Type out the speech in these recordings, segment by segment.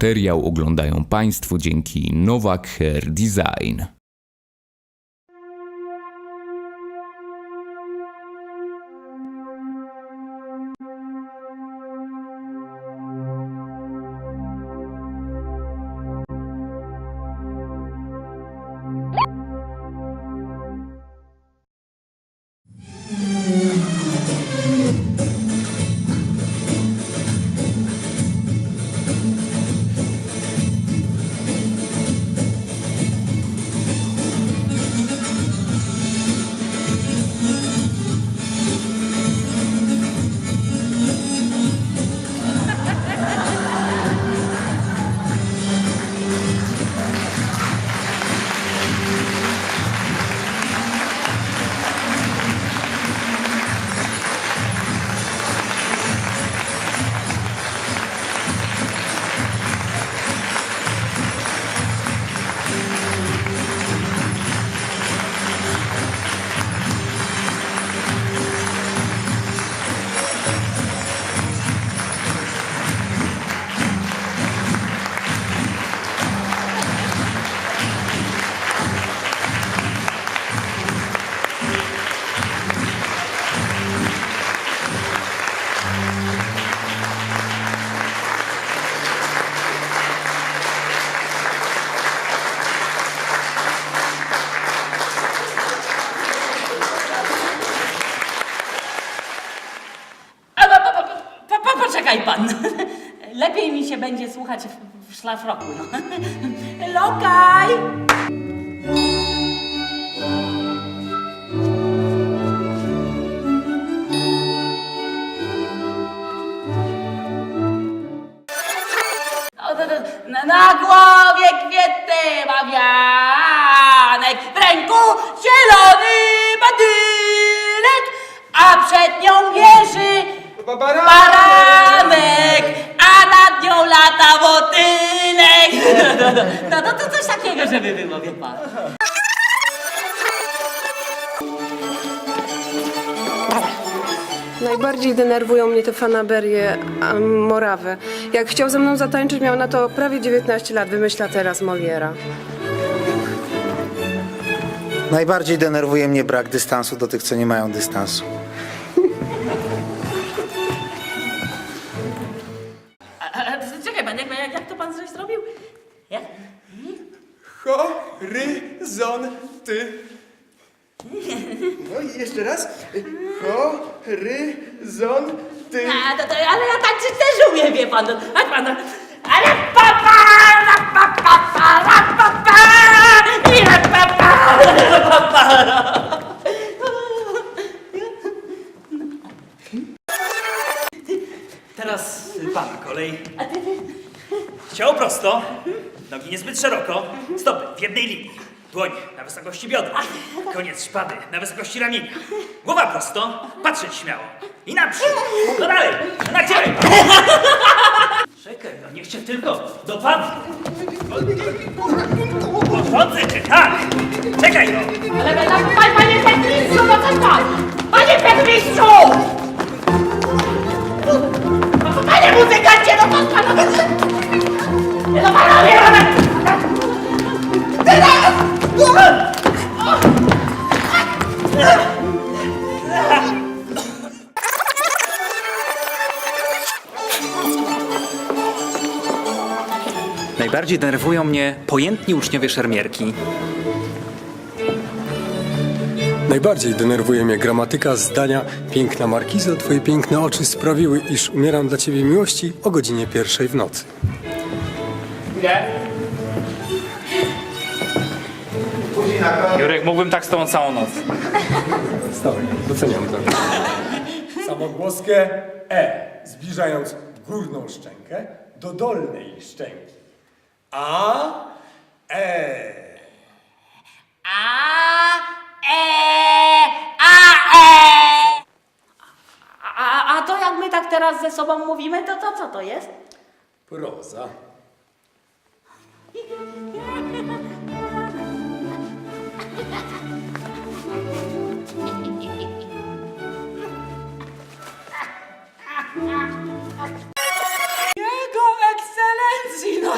Materiał oglądają Państwo dzięki Nowak Hair Design. Słuchać w, w szlafroku. No. Lokaj! O, to, to, na, na głowie kwiety ma wianek, w ręku zielony badynek, a przed nią wieży baranek, wotynek. No to, to coś takiego, żeby było, wie pan. Najbardziej denerwują mnie te fanaberie a, morawe. Jak chciał ze mną zatańczyć, miał na to prawie 19 lat, wymyśla teraz Moliera. Najbardziej denerwuje mnie brak dystansu do tych, co nie mają dystansu. Horyzonty. No i jeszcze raz. Horyzonty. A, to, to, ale ja tańczyć też umiem, wie pan. Ale pa, pa, la, pa, pa, pa, la, pa, pa, i la, pa, pa, la, pa, pa. Teraz pana kolej. Ciało prosto, nogi niezbyt szeroko, stopy w jednej linii, dłoń na wysokości biodra, koniec szpady na wysokości ramienia, głowa prosto, patrzeć śmiało i naprzód, no dalej, na ciebie. Czekaj, no niech cię tylko dopadnie. Podchodzę cię, tak, czekaj no. Ale ale, pa- panie Petrmistrzu, no co pan? Panie Petrmistrzu! Panie muzykancie, no to pan... No ale... Najbardziej denerwują mnie pojętni uczniowie szermierki. Najbardziej denerwuje mnie gramatyka zdania Piękna markizo, twoje piękne oczy sprawiły, iż umieram dla ciebie miłości o godzinie pierwszej w nocy. Jurek, mógłbym tak z tobą całą noc. Stary, doceniam to. Samogłoskę E, zbliżając górną szczękę do dolnej szczęki. A, E. A, e, a, e. A, a to jak my tak teraz ze sobą mówimy, to, to co to jest? Proza. Jego ekscelencji, no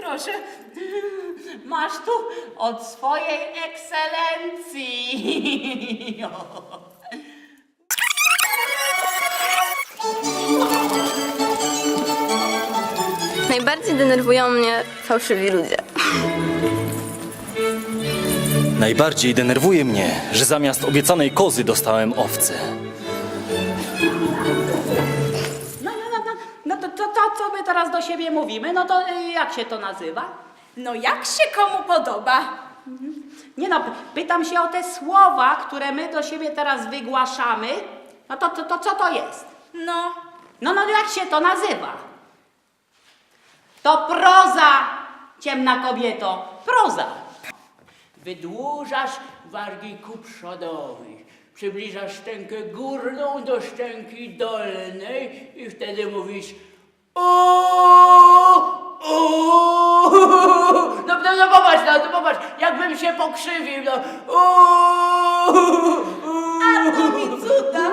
proszę. Masz tu od swojej ekscelencji. Najbardziej denerwują mnie fałszywi ludzie. Najbardziej denerwuje mnie, że zamiast obiecanej kozy dostałem owce. No, no, no, no, no to, to, to co my teraz do siebie mówimy? No to y, jak się to nazywa? No jak się komu podoba? Nie no, pytam się o te słowa, które my do siebie teraz wygłaszamy. No to, to, to co to jest? No, No, no jak się to nazywa? To proza, ciemna kobieto, proza. Wydłużasz wargi ku przodowi, przybliżasz szczękę górną do szczęki dolnej i wtedy mówisz o, o. No, no, no popatrz, no, no popatrz, jakbym się pokrzywił, no. O, a to mi cuda.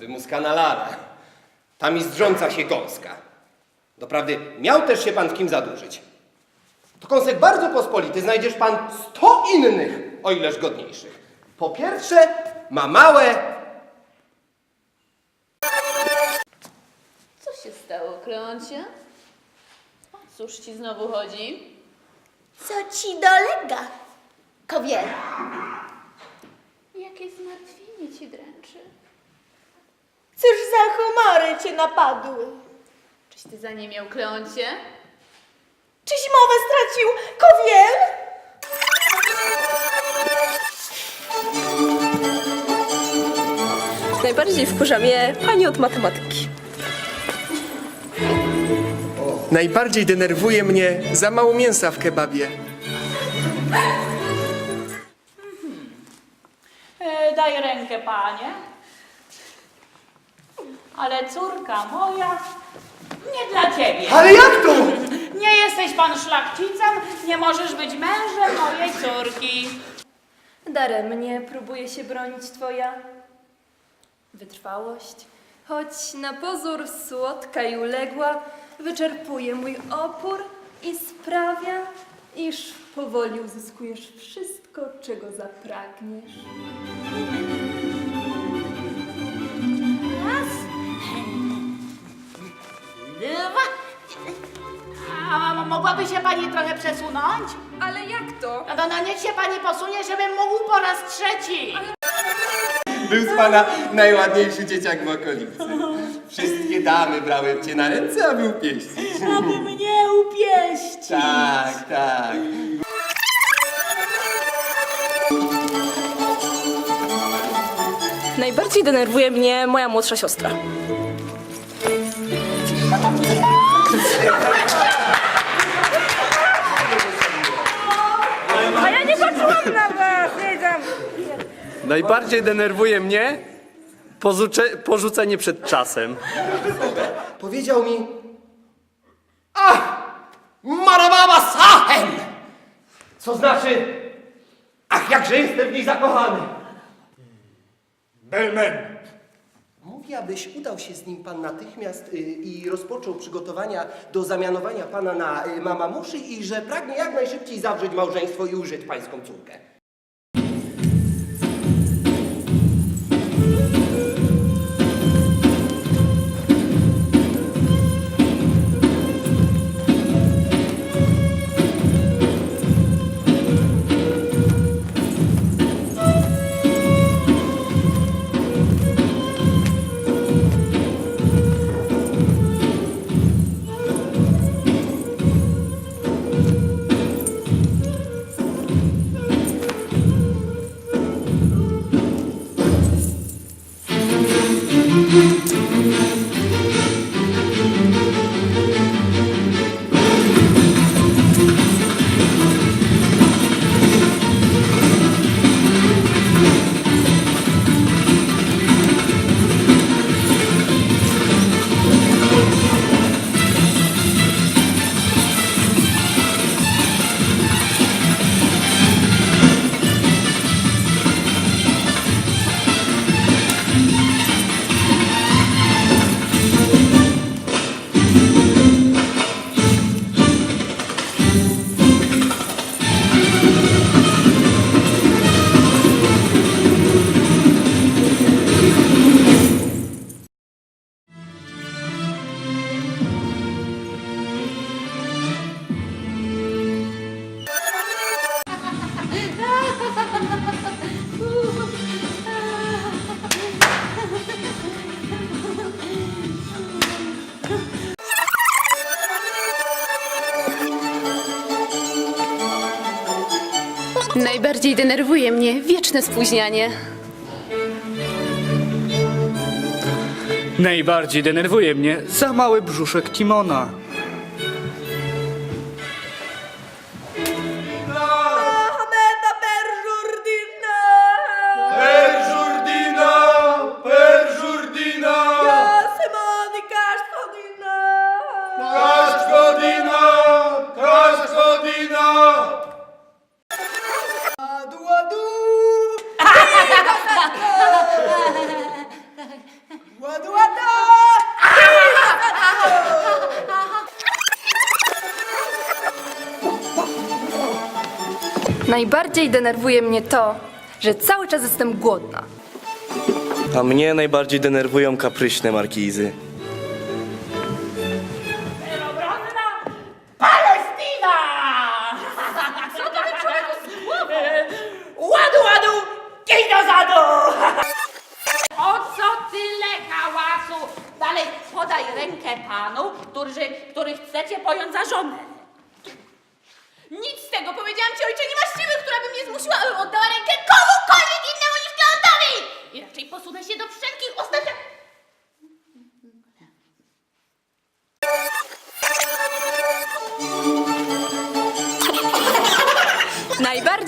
Wymuskana Lara. Ta mizdrząca się gąska. Doprawdy, miał też się pan w kim zadłużyć. To kąsek bardzo pospolity. Znajdziesz pan sto innych, o ileż godniejszych. Po pierwsze, ma małe... Co się stało, Kleoncie? O cóż ci znowu chodzi? Co ci dolega, kowiel? Jakie zmartwienie ci dręczy? Cóż za humory cię napadły? Czyś ty zaniemiał, Kleoncie? Czyś mowę stracił, kowiel? Najbardziej wkurza mnie pani od matematyki. Najbardziej denerwuje mnie za mało mięsa w kebabie. E, daj rękę, panie. Ale córka moja nie dla ciebie. Ale jak to? Nie jesteś pan szlachcicem, nie możesz być mężem mojej córki. Daremnie próbuje się bronić twoja wytrwałość. Choć na pozór słodka i uległa, wyczerpuje mój opór i sprawia, iż powoli uzyskujesz wszystko, czego zapragniesz. A mogłaby się pani trochę przesunąć? Ale jak to? No, no, no niech się pani posunie, żebym mógł po raz trzeci. Był z pana najładniejszy dzieciak w okolicy. Wszystkie damy brały cię na ręce, aby upieścić. Aby mnie upieścić. Tak, tak. Najbardziej denerwuje mnie moja młodsza siostra. Najbardziej denerwuje mnie Pozucze, porzucenie przed czasem. Powiedział mi... Ach! Marababa Sahem! Co znaczy... Ach, jakże jestem w niej zakochany! Belmen. Abyś udał się z nim pan natychmiast y, i rozpoczął przygotowania do zamianowania pana na y, mama muszy i że pragnie jak najszybciej zawrzeć małżeństwo i ujrzeć pańską córkę. Najbardziej denerwuje mnie wieczne spóźnianie. Najbardziej denerwuje mnie za mały brzuszek Timona. Najbardziej denerwuje mnie to, że cały czas jestem głodna. A mnie najbardziej denerwują kapryśne markizy.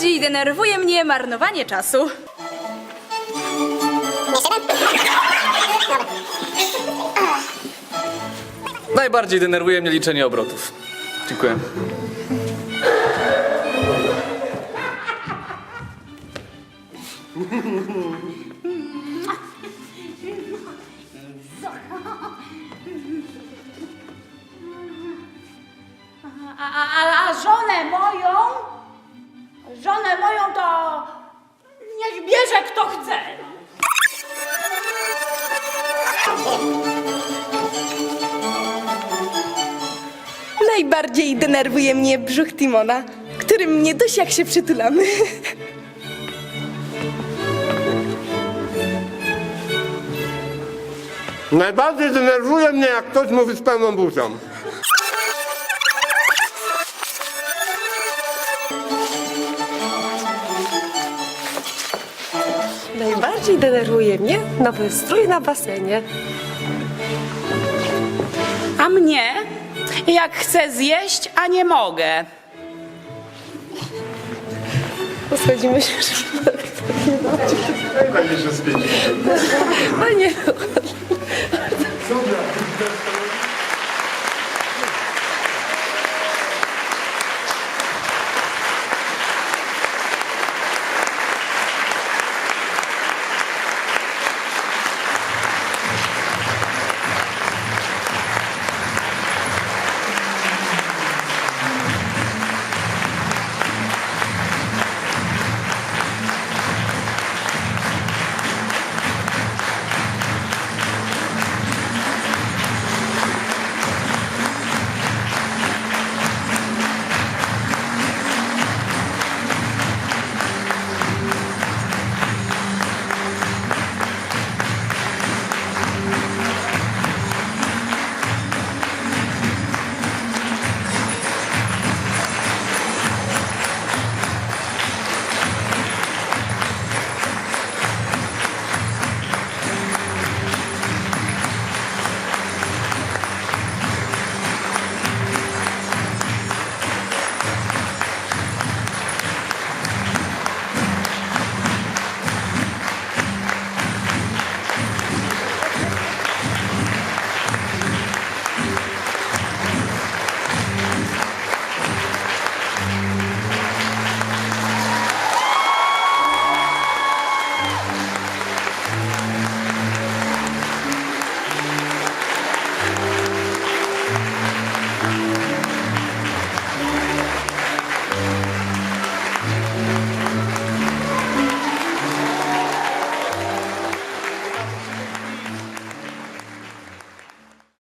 Najbardziej denerwuje mnie marnowanie czasu. Najbardziej denerwuje mnie liczenie obrotów. Dziękuję. A, a, a, a żonę moją, Najbardziej denerwuje mnie brzuch Timona, którym mnie dość jak się przytulamy. Najbardziej denerwuje mnie, jak ktoś mówi z pełną buzią. Najbardziej denerwuje mnie nowy strój na basenie. A mnie, jak chcę zjeść, a nie mogę. Posadzimy się. Fajnie. Dobra,